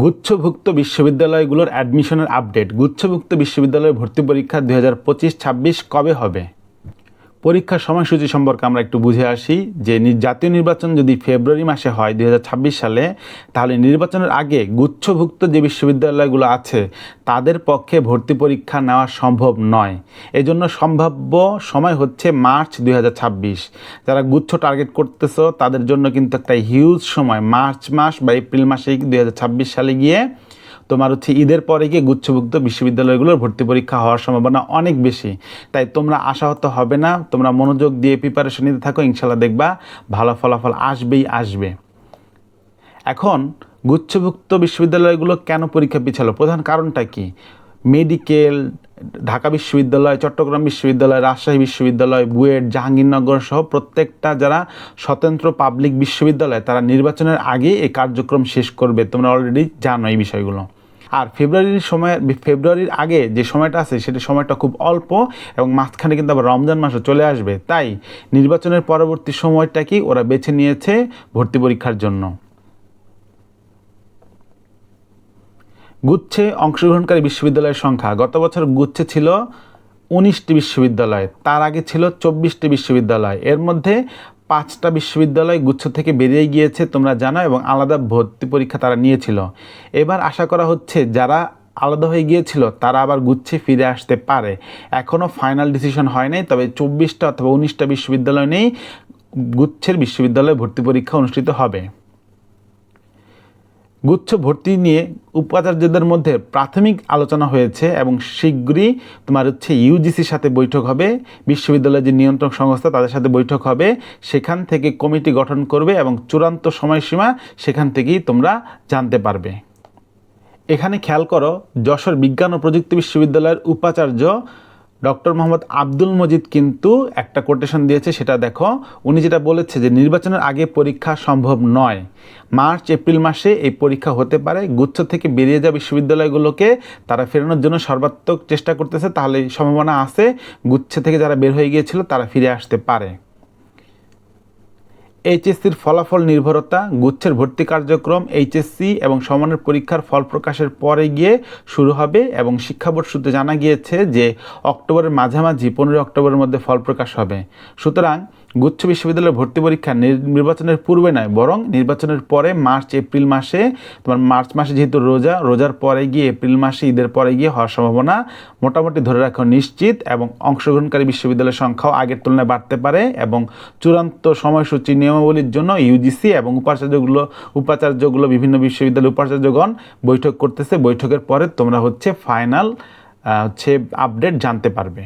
গুচ্ছভুক্ত বিশ্ববিদ্যালয়গুলোর অ্যাডমিশনের আপডেট গুচ্ছভুক্ত বিশ্ববিদ্যালয়ে ভর্তি পরীক্ষা দু হাজার পঁচিশ ছাব্বিশ কবে হবে? পরীক্ষার সময়সূচি সম্পর্কে আমরা একটু বুঝে আসি যে জাতীয় নির্বাচন যদি ফেব্রুয়ারি মাসে হয় দুই হাজার ছাব্বিশ সালে, তাহলে নির্বাচনের আগে গুচ্ছভুক্ত যে বিশ্ববিদ্যালয়গুলো আছে, তাদের পক্ষে ভর্তি পরীক্ষা নেওয়া সম্ভব নয়। এজন্য সম্ভাব্য সময় হচ্ছে মার্চ দুই হাজার ছাব্বিশ। যারা গুচ্ছ টার্গেট করতেছো, তাদের জন্য কিন্তু একটা হিউজ সময়, মার্চ মাস বা এপ্রিল মাসেই দুই সালে গিয়ে তোমার হচ্ছে ঈদের পরে গিয়ে গুচ্ছভুক্ত বিশ্ববিদ্যালয়গুলোর ভর্তি পরীক্ষা হওয়ার সম্ভাবনা অনেক বেশি। তাই তোমরা আশাহত হবে না, তোমরা মনোযোগ দিয়ে প্রিপারেশন নিতে থাকো ইনশাল্লাহ দেখবা ভালো ফলাফল আসবেই আসবে। এখন, গুচ্ছভুক্ত বিশ্ববিদ্যালয়গুলো কেন পরীক্ষা পিছালো? প্রধান কারণটা কি? মেডিকেল, ঢাকা বিশ্ববিদ্যালয়, চট্টগ্রাম বিশ্ববিদ্যালয়, রাজশাহী বিশ্ববিদ্যালয়, বুয়েট, জাহাঙ্গীরনগর সহ প্রত্যেকটা যারা স্বতন্ত্র পাবলিক বিশ্ববিদ্যালয়, তারা নির্বাচনের আগে এই কার্যক্রম শেষ করবে। তোমরা অলরেডি জানো এই বিষয়গুলো। আর ফেব্রুয়ারির সময় ফেব্রুয়ারির আগে যে সময়টা আছে, সেটা সময়টা খুব অল্প এবং মাঝখানে কিন্তু আবার রমজান মাসও চলে আসবে। তাই নির্বাচনের পরবর্তী সময়টাকেই ওরা বেছে নিয়েছে ভর্তি পরীক্ষার জন্য? গুচ্ছে অংশগ্রহণকারী বিশ্ববিদ্যালয়ের সংখ্যা। গত বছর গুচ্ছে ছিল উনিশটি বিশ্ববিদ্যালয়, তার আগে ছিল চব্বিশটি বিশ্ববিদ্যালয়। এর মধ্যে পাঁচটা বিশ্ববিদ্যালয় গুচ্ছ থেকে বেরিয়ে গিয়েছে, তোমরা জানো, এবং আলাদা ভর্তি পরীক্ষা তারা নিয়েছিল। এবার আশা করা হচ্ছে, যারা আলাদা হয়ে গিয়েছিল, তারা আবার গুচ্ছে ফিরে আসতে পারে। এখনও ফাইনাল ডিসিশন হয় নাই, তবে চব্বিশটা অথবা উনিশটা বিশ্ববিদ্যালয় নেই গুচ্ছের বিশ্ববিদ্যালয়ে ভর্তি পরীক্ষা অনুষ্ঠিত হবে। গুচ্ছ ভর্তি নিয়ে উপাচার্যদের মধ্যে প্রাথমিক আলোচনা হয়েছে এবং শীঘ্রই তোমার হচ্ছে ইউজিসির সাথে বৈঠক হবে, বিশ্ববিদ্যালয়ের যে নিয়ন্ত্রক সংস্থা তাদের সাথে বৈঠক হবে, সেখান থেকে কমিটি গঠন করবে এবং চূড়ান্ত সময়সীমা সেখান থেকেই তোমরা জানতে পারবে। এখানে খেয়াল করো, যশোর বিজ্ঞান ও প্রযুক্তি বিশ্ববিদ্যালয়ের উপাচার্য ডক্টর মোহাম্মদ আব্দুল মজিদ কিন্তু একটা কোটেশন দিয়েছে, সেটা দেখো। উনি যেটা বলেছে যে নির্বাচনের আগে পরীক্ষা সম্ভব নয়। মার্চ, এপ্রিল মাসে এই পরীক্ষা হতে পারে। গুচ্ছ থেকে বেরিয়ে যাওয়া বিশ্ববিদ্যালয়গুলোকে তারা ফেরানোর জন্য সর্বাত্মক চেষ্টা করতেছে, তাহলে সম্ভাবনা আছে। গুচ্ছ থেকে যারা বের হয়ে গিয়েছিল, তারা ফিরে আসতে পারে। এইচএসসির ফলাফল নির্ভরতা, গুচ্ছের ভর্তি কার্যক্রম এইচএসসি এবং সমানের পরীক্ষার ফল প্রকাশের পরে গিয়ে শুরু হবে এবং শিক্ষা বোর্ড সূত্রে জানা গিয়েছে যে অক্টোবরের মাঝামাঝি, পনেরোই অক্টোবরের মধ্যে ফল প্রকাশ হবে। সুতরাং গুচ্ছ বিশ্ববিদ্যালয়ের ভর্তি পরীক্ষা নির্বাচনের পূর্বে নয়, বরং নির্বাচনের পরে মার্চ, এপ্রিল মাসে, তোমার মার্চ মাসে যেহেতু রোজা, রোজার পরে গিয়ে এপ্রিল মাসে ঈদের পরে গিয়ে হওয়ার সম্ভাবনা মোটামুটি ধরে রাখা নিশ্চিত এবং অংশগ্রহণকারী বিশ্ববিদ্যালয়ের সংখ্যাও আগের তুলনায় বাড়তে পারে এবং চূড়ান্ত সময়সূচি নিয়মাবলীর জন্য ইউজিসি এবং উপাচার্যগুলো উপাচার্যগুলো, বিভিন্ন বিশ্ববিদ্যালয়ের উপাচার্যগণ বৈঠক করতেছে। বৈঠকের পরে তোমরা হচ্ছে ফাইনাল হচ্ছে আপডেট জানতে পারবে।